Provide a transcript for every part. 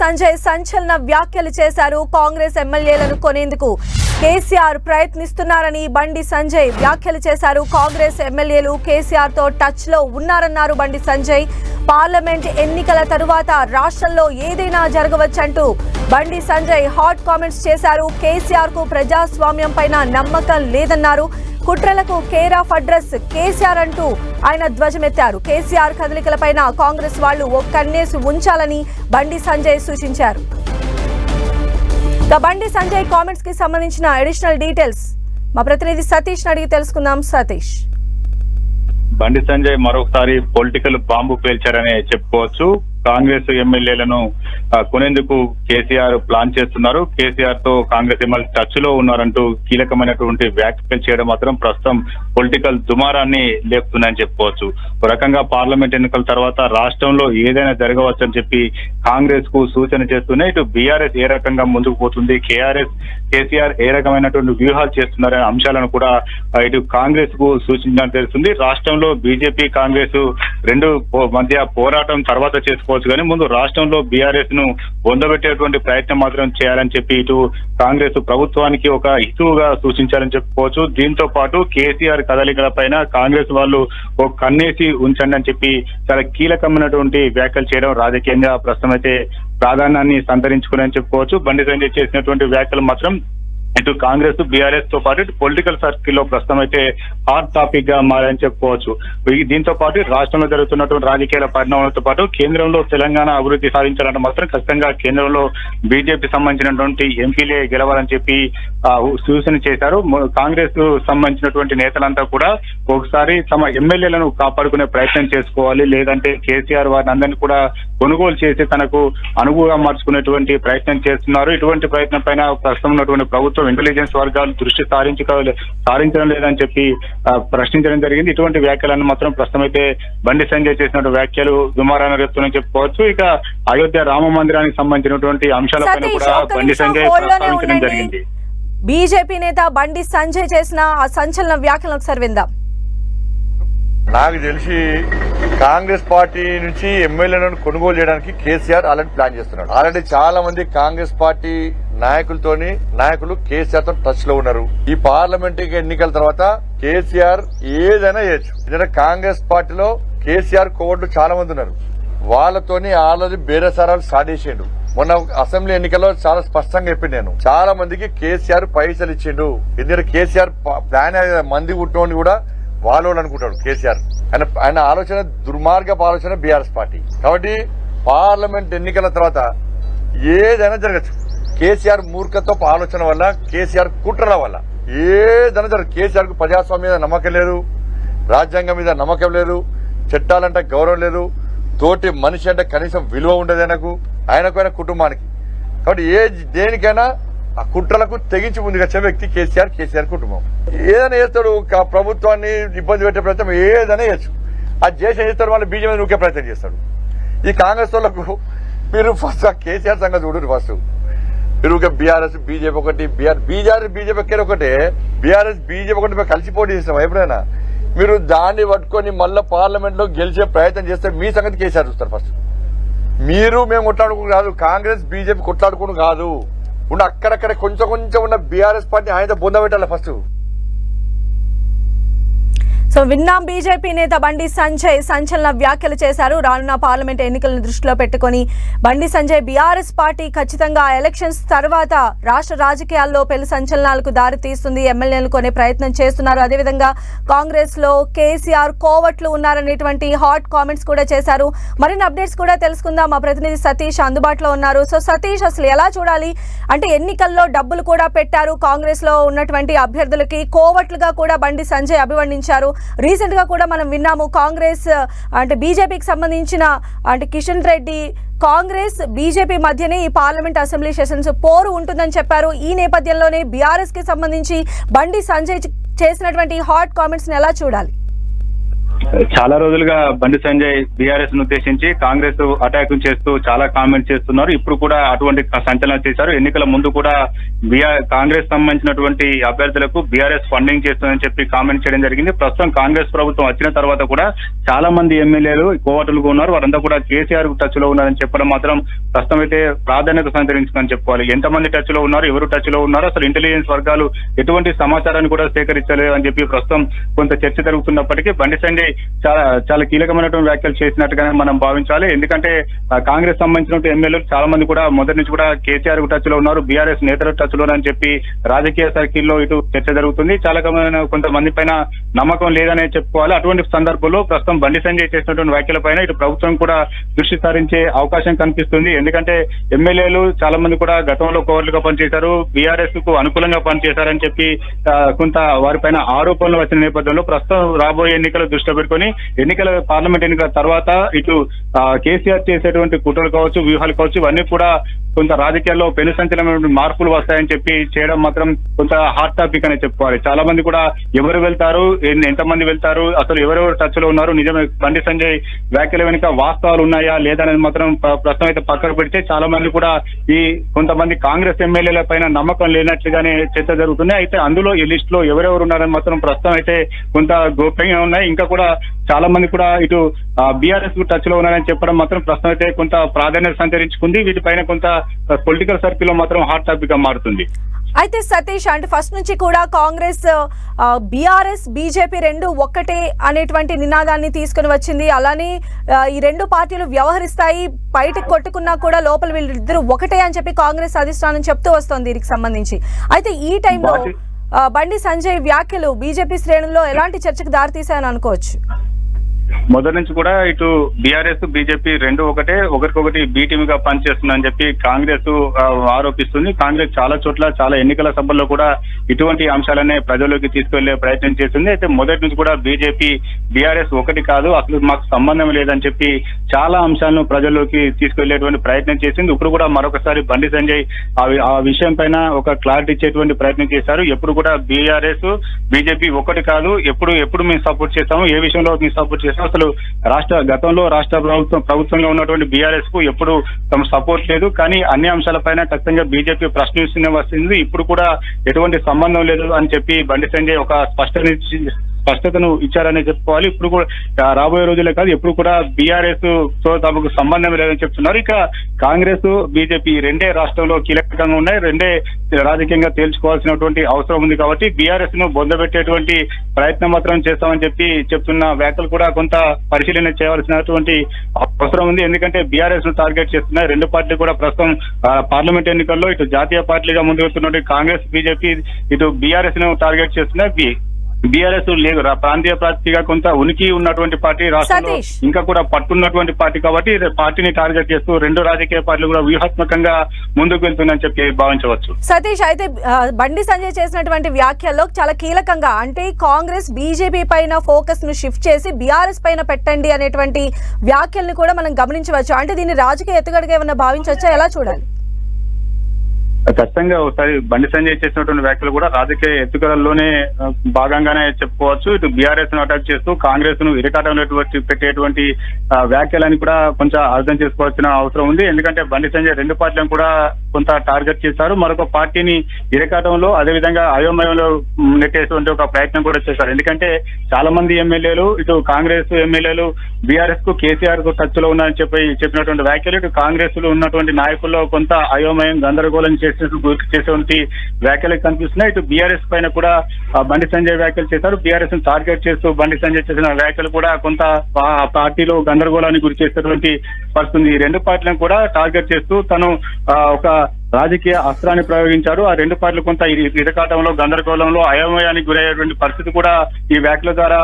సంజయ్ సంచలన వ్యాఖ్యలు చేశారు కాంగ్రెస్ ఎమ్మెల్యేలను కొనేందుకు. కేసీఆర్ ప్రయత్నిస్తున్నారని బండి సంజయ్ వ్యాఖ్యలు చేశారు. కాంగ్రెస్ ఎమ్మెల్యేలు కేసీఆర్తో టచ్లో ఉన్నారన్నారు బండి సంజయ్. పార్లమెంట్ ఎన్నికల తరువాత రాష్ట్రంలో ఏదైనా జరగవచ్చంటూ బండి సంజయ్ హాట్ కామెంట్స్ చేశారు. కేసీఆర్కు ప్రజాస్వామ్యం పైన నమ్మకం లేదన్నారు. కుట్రలకు కేర్ ఆఫ్ అడ్రస్ కేసీఆర్ అంటూ ఆయన ధ్వజమెత్తారు. కేసీఆర్ కదలికలపైన కాంగ్రెస్ వాళ్ళు ఓ కన్నేసి ఉంచాలని బండి సంజయ్ సూచించారు. బండి సంజయ్ కామెంట్స్కి సంబంధించిన అడిషనల్ డీటెయిల్స్ మా ప్రతినిధి సతీష్ అడిగి తెలుసుకుందాం. సతీష్. బండి సంజయ్ మరొకసారి పొలిటికల్ బాంబు పేల్చారనే చెప్పుకోవచ్చు. కాంగ్రెస్ ఎమ్మెల్యేలను కొనేందుకు కేసీఆర్ ప్లాన్ చేస్తున్నారు. కేసీఆర్తో కాంగ్రెస్ ఎమ్మెల్యే టచ్లో ఉన్నారంటూ కీలకమైనటువంటి వ్యాఖ్యలు చేయడం మాత్రం ప్రస్తుతం పొలిటికల్ దుమారాన్ని లేపుతుందని చెప్పుకోవచ్చు. ఒక రకంగా పార్లమెంట్ ఎన్నికల తర్వాత రాష్ట్రంలో ఏదైనా జరగవచ్చని చెప్పి కాంగ్రెస్కు సూచన చేస్తూనే ఇటు బీఆర్ఎస్ ఏ రకంగా ముందుకు పోతుంది కేఆర్ఎస్ కేసీఆర్ ఏ రకమైనటువంటి వ్యూహాలు చేస్తున్నారనే అంశాలను కూడా ఇటు కాంగ్రెస్కు సూచించినట్టు తెలుస్తుంది. రాష్ట్రంలో బీజేపీ కాంగ్రెస్ రెండు మధ్య పోరాటం తర్వాత చెప్పుకోవచ్చు కానీ ముందు రాష్ట్రంలో బీఆర్ఎస్ను పొందబెట్టేటువంటి ప్రయత్నం మాత్రం చేయాలని చెప్పి ఇటు కాంగ్రెస్ ప్రభుత్వానికి ఒక హితువుగా సూచించాలని చెప్పుకోవచ్చు. దీంతో పాటు కేసీఆర్ కదలికల పైన కాంగ్రెస్ వాళ్ళు ఒక కన్నేసి ఉంచండి అని చెప్పి చాలా కీలకమైనటువంటి వ్యాఖ్యలు చేయడం రాజకీయంగా ప్రస్తుతం అయితే ప్రాధాన్యాన్ని సంతరించుకుని చెప్పుకోవచ్చు. బండి సంజయ్ చేసినటువంటి వ్యాఖ్యలు మాత్రం ఇటు కాంగ్రెస్ బీఆర్ఎస్తో పాటు పొలిటికల్ సర్కిల్లో ప్రస్తుతం అయితే హాట్ టాపిక్గా మారని చెప్పుకోవచ్చు. దీంతో పాటు రాష్ట్రంలో జరుగుతున్నటువంటి రాజకీయాల పరిణామాలతో పాటు కేంద్రంలో తెలంగాణ అభివృద్ధి సాధించాలంటే మాత్రం ఖచ్చితంగా కేంద్రంలో బీజేపీ సంబంధించినటువంటి ఎంపీలే గెలవాలని చెప్పి సూచన చేశారు. కాంగ్రెస్ సంబంధించినటువంటి నేతలంతా కూడా ఒకసారి తమ ఎమ్మెల్యేలను కాపాడుకునే ప్రయత్నం చేసుకోవాలి. లేదంటే కేసీఆర్ వారిని అందరినీ కూడా కొనుగోలు చేసి తనకు అనుగుణంగా మార్చుకునేటువంటి ప్రయత్నం చేస్తున్నారు. ఇటువంటి ప్రయత్నం పైన ప్రస్తుతం ఉన్నటువంటి ప్రభుత్వం ఇంటెలిజెన్స్ వర్గాలు దృష్టి సారించుకో సారించడం లేదని చెప్పి ప్రశ్నించడం జరిగింది. ఇటువంటి వ్యాఖ్యలను మాత్రం ప్రస్తుతం అయితే బండి సంజయ్ చేసినటువంటి వ్యాఖ్యలు దుమారాన్ని రేపుతున్నాయని చెప్పుకోవచ్చు. ఇక అయోధ్య రామ మందిరానికి సంబంధించినటువంటి అంశాలపైన కూడా బండి సంజయ్ ప్రస్తావించడం జరిగింది. బీజేపీ నేత బండి సంజయ్ చేసిన ఆ సంచలన వ్యాఖ్యలను ఒకసారి విందాం. నాకు తెలిసి కాంగ్రెస్ పార్టీ నుంచి ఎమ్మెల్యేలను కొనుగోలు చేయడానికి కేసీఆర్ ఆల్రెడీ ప్లాన్ చేస్తున్నాడు. ఆల్రెడీ చాలా మంది కాంగ్రెస్ పార్టీ నాయకులతోని నాయకులు కేసీఆర్తో టచ్లో ఉన్నారు. ఈ పార్లమెంట్ ఎన్నికల తర్వాత కేసీఆర్ ఏదైనా చేయొచ్చు. ఎందుకంటే కాంగ్రెస్ పార్టీలో కేసీఆర్ కోవట్లు చాలా మంది ఉన్నారు. వాళ్ళతోని ఆల్రెడీ బేరసారాలు సాడేసిండు మొన్న అసెంబ్లీ ఎన్నికల్లో చాలా స్పష్టంగా చెప్పింది నేను. చాలా మందికి కేసీఆర్ పైసలు ఇచ్చిండు. ఎందుకంటే కేసీఆర్ ప్లాన్ మంది పుట్టినోని కూడా వాళ్ళు అనుకుంటాడు కేసీఆర్. ఆయన ఆయన ఆలోచన దుర్మార్గపు ఆలోచన బీఆర్ఎస్ పార్టీ. కాబట్టి పార్లమెంట్ ఎన్నికల తర్వాత ఏదైనా జరగచ్చు. కేసీఆర్ మూర్ఖత్వపు ఆలోచన వల్ల కేసీఆర్ కుట్రల వల్ల ఏదైనా జరగదు కేసీఆర్కు ప్రజాస్వామ్యం మీద నమ్మకం లేదు రాజ్యాంగం మీద నమ్మకం లేదు చట్టాలంటే గౌరవం లేదు తోటి మనిషి అంటే కనీసం విలువ ఉండదు ఆయనకు ఆయనకు ఆయన కుటుంబానికి. కాబట్టి ఏ దేనికైనా ఆ కుట్రలకు తెగించి ముందుకొచ్చే వ్యక్తి కేసీఆర్ కేసీఆర్ కుటుంబం. ఏదైనా చేస్తాడు ప్రభుత్వాన్ని ఇబ్బంది పెట్టే ప్రయత్నం ఏదైనా చేయొచ్చు. అది చేసి చేస్తాడు వాళ్ళు బీజేపీ నూకే ప్రయత్నం చేస్తాడు. ఈ కాంగ్రెస్ వాళ్ళకు మీరు ఫస్ట్ కేసీఆర్ సంగతి చూడరు ఫస్ట్ మీరు బీఆర్ఎస్ బీజేపీ ఒకటి బీఆర్ బీజేఆర్ బీజేపీ ఎక్కడ ఒకటే. బీఆర్ఎస్ బీజేపీ ఒకటి మేము కలిసి పోటీ చేస్తాం ఎప్పుడైనా. మీరు దాన్ని పట్టుకొని మళ్ళీ పార్లమెంట్లో గెలిచే ప్రయత్నం చేస్తే మీ సంగతి కేసీఆర్ చూస్తారు ఫస్ట్ మీరు మేము కొట్లాడుకుని కాదు కాంగ్రెస్ బీజేపీ కొట్లాడుకుని కాదు. ఉన్న అక్కడక్కడ కొంచెం కొంచెం ఉన్న బీఆర్ఎస్ పార్టీ ఆయనతో బొంద పెట్టాలి ఫస్ట్. సో విన్నాం బీజేపీ నేత బండి సంజయ్. సంచలన వ్యాఖ్యలు చేశారు. రానున్న పార్లమెంట్ ఎన్నికలను దృష్టిలో పెట్టుకొని బండి సంజయ్ బీఆర్ఎస్ పార్టీ ఖచ్చితంగా ఎలక్షన్స్ తర్వాత రాష్ట్ర రాజకీయాల్లో పెళ్ళి సంచలనాలకు దారితీస్తుంది ఎమ్మెల్యేలు కొనే ప్రయత్నం చేస్తున్నారు. అదేవిధంగా కాంగ్రెస్లో కేసీఆర్ కోవట్లు ఉన్నారనేటువంటి హాట్ కామెంట్స్ కూడా చేశారు. మరిన్ని అప్డేట్స్ కూడా తెలుసుకుందాం. మా ప్రతినిధి సతీష్ అందుబాటులో ఉన్నారు. సో సతీష్ అసలు ఎలా చూడాలి? అంటే ఎన్నికల్లో డబ్బులు కూడా పెట్టారు. కాంగ్రెస్లో ఉన్నటువంటి అభ్యర్థులకి కోవట్లుగా కూడా బండి సంజయ్ అభివర్ణించారు. రీసెంట్గా కూడా మనం విన్నాము కాంగ్రెస్ అంటే బీజేపీకి సంబంధించిన అంటే కిషన్ రెడ్డి కాంగ్రెస్ బీజేపీ మధ్యనే ఈ పార్లమెంట్ అసెంబ్లీ సెషన్స్ పోరు ఉంటుందని చెప్పారు. ఈ నేపథ్యంలోనే బీఆర్ఎస్కి సంబంధించి బండి సంజయ్ చేసినటువంటి హాట్ కామెంట్స్ని ఎలా చూడాలి? చాలా రోజులుగా బండి సంజయ్ బీఆర్ఎస్ను ఉద్దేశించి కాంగ్రెస్ అటాక్ చేస్తూ చాలా కామెంట్ చేస్తున్నారు. ఇప్పుడు కూడా అటువంటి సంచలనం చేశారు. ఎన్నికల ముందు కూడా బీఆర్ కాంగ్రెస్ సంబంధించినటువంటి అభ్యర్థులకు బీఆర్ఎస్ ఫండింగ్ చేస్తుందని చెప్పి కామెంట్ చేయడం జరిగింది. ప్రస్తుతం కాంగ్రెస్ ప్రభుత్వం వచ్చిన తర్వాత కూడా చాలా మంది ఎమ్మెల్యేలు కోవటలుగా ఉన్నారు. వారంతా కూడా కేసీఆర్ టచ్లో ఉన్నారని చెప్పడం మాత్రం ప్రస్తుతం అయితే ప్రాధాన్యత సంతరించుకుందని చెప్పుకోవాలి. ఎంతమంది టచ్లో ఉన్నారు? ఎవరు టచ్లో ఉన్నారు? అసలు ఇంటెలిజెన్స్ వర్గాలు ఎటువంటి సమాచారాన్ని కూడా సేకరించలేదు అని చెప్పి ప్రస్తుతం కొంత చర్చ జరుగుతున్నప్పటికీ బండి సంజయ్ చాలా చాలా కీలకమైనటువంటి వ్యాఖ్యలు చేసినట్టుగానే మనం భావించాలి. ఎందుకంటే కాంగ్రెస్ సంబంధించిన ఎమ్మెల్యేలు చాలా మంది కూడా మొదటి నుంచి కూడా కేసీఆర్ టచ్లో ఉన్నారు బీఆర్ఎస్ నేతల టచ్లో అని చెప్పి రాజకీయ సర్కిల్లో ఇటు చర్చ జరుగుతుంది. చాలా కొంతమంది పైన నమ్మకం లేదనే చెప్పుకోవాలి. అటువంటి సందర్భంలో ప్రస్తుతం బండి సంజయ్ చేసినటువంటి వ్యాఖ్యల పైన ఇటు ప్రభుత్వం కూడా దృష్టి సారించే అవకాశం కనిపిస్తుంది. ఎందుకంటే ఎమ్మెల్యేలు చాలా మంది కూడా గతంలో కోవర్లుగా పనిచేశారు బీఆర్ఎస్కు అనుకూలంగా పనిచేశారని చెప్పి కొంత వారిపైన ఆరోపణలు వచ్చిన నేపథ్యంలో ప్రస్తుతం రాబోయే ఎన్నికల దృష్టి పెట్టుకొని ఎన్నికల పార్లమెంట్ ఎన్నికల తర్వాత ఇటు కేసీఆర్ చేసేటువంటి కుట్రలు కావచ్చు వ్యూహాలు కావచ్చు ఇవన్నీ కూడా కొంత రాజకీయాల్లో పెను సంచలనమైన మార్పులు వస్తాయని చెప్పి చేయడం మాత్రం కొంత హాట్ టాపిక్ అనే చెప్పుకోవాలి. చాలా మంది కూడా ఎవరు వెళ్తారు ఎంతమంది వెళ్తారు అసలు ఎవరెవరు టచ్లో ఉన్నారు నిజమే బండి సంజయ్ వ్యాఖ్యల వెనుక వాస్తవాలు ఉన్నాయా లేదనేది మాత్రం ప్రస్తుతం అయితే పక్కన పెడితే చాలా మంది కూడా ఈ కొంతమంది కాంగ్రెస్ ఎమ్మెల్యేల పైన నమ్మకం లేనట్లుగానే చర్చ జరుగుతుంది అయితే అందులో ఈ లిస్ట్లో ఎవరెవరు ఉన్నారని మాత్రం ప్రస్తుతం అయితే కొంత గోప్యంగా ఉన్నాయి. ఇంకా కూడా చాలా మంది కూడా ఇటు బీఆర్ఎస్ టచ్లో ఉన్నారని చెప్పడం మాత్రం ప్రస్తుతం అయితే కొంత ప్రాధాన్యత సంతరించుకుంది. వీటిపైన కొంత పొలిటికల్ సర్కిల్లో మాత్రం హాట్ టాపిక్గా మారుతుంది. అయితే సతీష్ అంటే ఫస్ట్ నుంచి కూడా కాంగ్రెస్ బీఆర్ఎస్ బీజేపీ రెండు ఒక్కటే అనేటువంటి నినాదాన్ని తీసుకుని వచ్చింది. అలానే ఈ రెండు పార్టీలు వ్యవహరిస్తాయి. బయటకు కొట్టుకున్నా కూడా లోపల వీళ్ళిద్దరు ఒకటే అని చెప్పి కాంగ్రెస్ అధిష్టానం చెప్తూ వస్తోంది దీనికి సంబంధించి. అయితే ఈ టైంలో బండి సంజయ్ వ్యాఖ్యలు బీజేపీ శ్రేణుల్లో ఎలాంటి చర్చకు దారితీశాయని అనుకోవచ్చు? మొదటి నుంచి కూడా ఇటు బీఆర్ఎస్ బీజేపీ రెండు ఒకటే ఒకరికొకటి బి గా పనిచేస్తుందని చెప్పి కాంగ్రెస్ ఆరోపిస్తుంది. కాంగ్రెస్ చాలా చోట్ల చాలా ఎన్నికల సభల్లో కూడా ఇటువంటి అంశాలనే ప్రజల్లోకి తీసుకెళ్ళే ప్రయత్నం చేస్తుంది. అయితే మొదటి నుంచి కూడా బీజేపీ బీఆర్ఎస్ ఒకటి కాదు అసలు మాకు సంబంధం లేదని చెప్పి చాలా అంశాలను ప్రజల్లోకి తీసుకెళ్ళేటువంటి ప్రయత్నం చేసింది. ఇప్పుడు కూడా మరొకసారి బండి సంజయ్ ఆ ఆ విషయం పైన ఒక క్లారిటీ ఇచ్చేటువంటి ప్రయత్నం చేశారు. ఎప్పుడు కూడా బీఆర్ఎస్ బీజేపీ ఒకటి కాదు ఎప్పుడు ఎప్పుడు మేము సపోర్ట్ చేస్తాము ఏ విషయంలో మేము సపోర్ట్ చేస్తాం అసలు రాష్ట్ర గతంలో రాష్ట్ర ప్రభుత్వం ప్రభుత్వంగా ఉన్నటువంటి బీఆర్ఎస్కు ఎప్పుడు తమ సపోర్ట్ లేదు. కానీ అన్ని అంశాలపైన ఖచ్చితంగా బీజేపీ ప్రశ్నిస్తూనే వస్తుంది. ఇప్పుడు కూడా ఎటువంటి సంబంధం లేదు అని చెప్పి బండి సంజయ్ ఒక స్పష్టత స్పష్టతను ఇచ్చారనే చెప్పుకోవాలి. ఇప్పుడు కూడా రాబోయే రోజులే కాదు ఎప్పుడు కూడా బీఆర్ఎస్తో తమకు సంబంధం లేదని చెప్తున్నారు. ఇక కాంగ్రెస్ బీజేపీ రెండే రాష్ట్రంలో కీలకంగా ఉన్నాయి. రెండే రాజకీయంగా తేల్చుకోవాల్సినటువంటి అవసరం ఉంది కాబట్టి బీఆర్ఎస్ను బొందబెట్టేటువంటి ప్రయత్నం మాత్రం చేస్తామని చెప్పి చెప్తున్న వ్యాఖ్యలు కూడా కొంత పరిశీలన చేయవలసినటువంటి అవసరం ఉంది. ఎందుకంటే బీఆర్ఎస్ను టార్గెట్ చేస్తున్నాయి రెండు పార్టీలు కూడా ప్రస్తుతం పార్లమెంట్ ఎన్నికల్లో ఇటు జాతీయ పార్టీగా ముందుకు వెళ్తున్నటువంటి కాంగ్రెస్ బీజేపీ ఇటు బీఆర్ఎస్ను టార్గెట్ చేస్తున్నాయి బి- బీఆర్ఎస్ లేదు ప్రాంతీయ పార్టీగా కొంత ఉనికి ఉన్నటువంటి పార్టీ రాష్ట్రంలో సతీష్. ఇంకా కూడా పట్టున్నటువంటి పార్టీ కాబట్టి పార్టీని టార్గెట్ చేస్తూ రెండు రాజకీయ పార్టీలు కూడా వ్యూహాత్మకంగా ముందుకు వెళ్తుందని చెప్పి భావించవచ్చు. సతీష్ అయితే బండి సంజయ్ చేసినటువంటి వ్యాఖ్యల్లో చాలా కీలకంగా అంటే కాంగ్రెస్ బీజేపీ పైన ఫోకస్ను షిఫ్ట్ చేసి బీఆర్ఎస్ పైన పెట్టండి అనేటువంటి వ్యాఖ్యల్ని కూడా మనం గమనించవచ్చు. అంటే దీన్ని రాజకీయ ఎత్తుగడగా ఏమన్నా భావించవచ్చా? ఎలా చూడాలి? ఖచ్చితంగా ఒకసారి బండి సంజయ్ చేసినటువంటి వ్యాఖ్యలు కూడా రాజకీయ ఎత్తుకలలోనే భాగంగానే చెప్పుకోవచ్చు. ఇటు బీఆర్ఎస్ను అటాక్ చేస్తూ కాంగ్రెస్ను ఇరకాటంలోటువంటి పెట్టేటువంటి వ్యాఖ్యలని కూడా కొంచెం అర్థం చేసుకోవాల్సిన అవసరం ఉంది. ఎందుకంటే బండి సంజయ్ రెండు పార్టీలను కూడా కొంత టార్గెట్ చేశారు. మరొక పార్టీని ఇరకాటంలో అదేవిధంగా అయోమయంలో నెట్టేటువంటి ఒక ప్రయత్నం కూడా చేశారు. ఎందుకంటే చాలా మంది ఎమ్మెల్యేలు ఇటు కాంగ్రెస్ ఎమ్మెల్యేలు బీఆర్ఎస్కు కేసీఆర్కు టచ్లో ఉన్నారని చెప్పి చెప్పినటువంటి వ్యాఖ్యలు ఇటు కాంగ్రెస్లో ఉన్నటువంటి నాయకుల్లో కొంత అయోమయం గందరగోళం చేసే చేసేటువంటి వ్యాఖ్యలు కనిపిస్తున్నాయి. ఇటు బీఆర్ఎస్ పైన కూడా బండి సంజయ్ వ్యాఖ్యలు చేశారు. బీఆర్ఎస్ను టార్గెట్ చేస్తూ బండి సంజయ్ చేసిన వ్యాఖ్యలు కూడా కొంత పార్టీలో గందరగోళానికి గురి చేసేటువంటి పరిస్థితి ఈ రెండు పార్టీలను కూడా టార్గెట్ చేస్తూ తను ఒక రాజకీయ అస్త్రాన్ని ప్రయోగించారు. ఆ రెండు పార్టీలు కొంత ఇరకాటంలో గందరగోళంలో అయోమయానికి గురయ్యేటువంటి పరిస్థితి కూడా ఈ వ్యాఖ్యల ద్వారా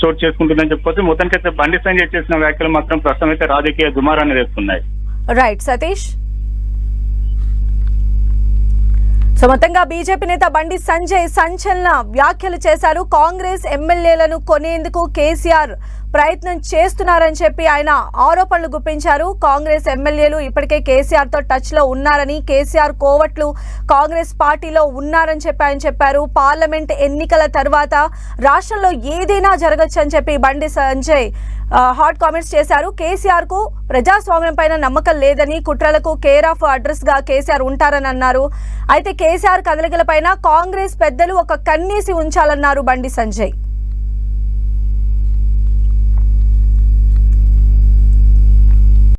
చోటు చేసుకుంటుందని చెప్పుకోవచ్చు. మొత్తానికైతే బండి సంజయ్ చేసిన వ్యాఖ్యలు మాత్రం ప్రస్తుతం అయితే రాజకీయ దుమారాన్ని రేపుతున్నాయి. రైట్ సతీష్ సో మొత్తంగా బీజేపీ నేత బండి సంజయ్ సంచలన వ్యాఖ్యలు చేశారు. కాంగ్రెస్ ఎమ్మెల్యేలను కొనేందుకు కేసీఆర్ ప్రయత్నం చేస్తున్నారని చెప్పి ఆయన ఆరోపణలు గుప్పించారు. కాంగ్రెస్ ఎమ్మెల్యేలు ఇప్పటికే కేసీఆర్తో టచ్లో ఉన్నారని కేసీఆర్ కోవట్లు కాంగ్రెస్ పార్టీలో ఉన్నారని చెప్పి ఆయన చెప్పారు. పార్లమెంట్ ఎన్నికల తర్వాత రాష్ట్రంలో ఏదైనా జరగచ్చు అని చెప్పి బండి సంజయ్ హాట్ కామెంట్స్ చేశారు. కేసీఆర్కు ప్రజాస్వామ్యం పైన నమ్మకం లేదని కుట్రలకు కేర్ ఆఫ్ అడ్రస్గా కేసీఆర్ ఉంటారని అన్నారు. అయితే కేసీఆర్ కదలికలపైన కాంగ్రెస్ పెద్దలు ఒక కన్నీసి ఉంచాలన్నారు బండి సంజయ్.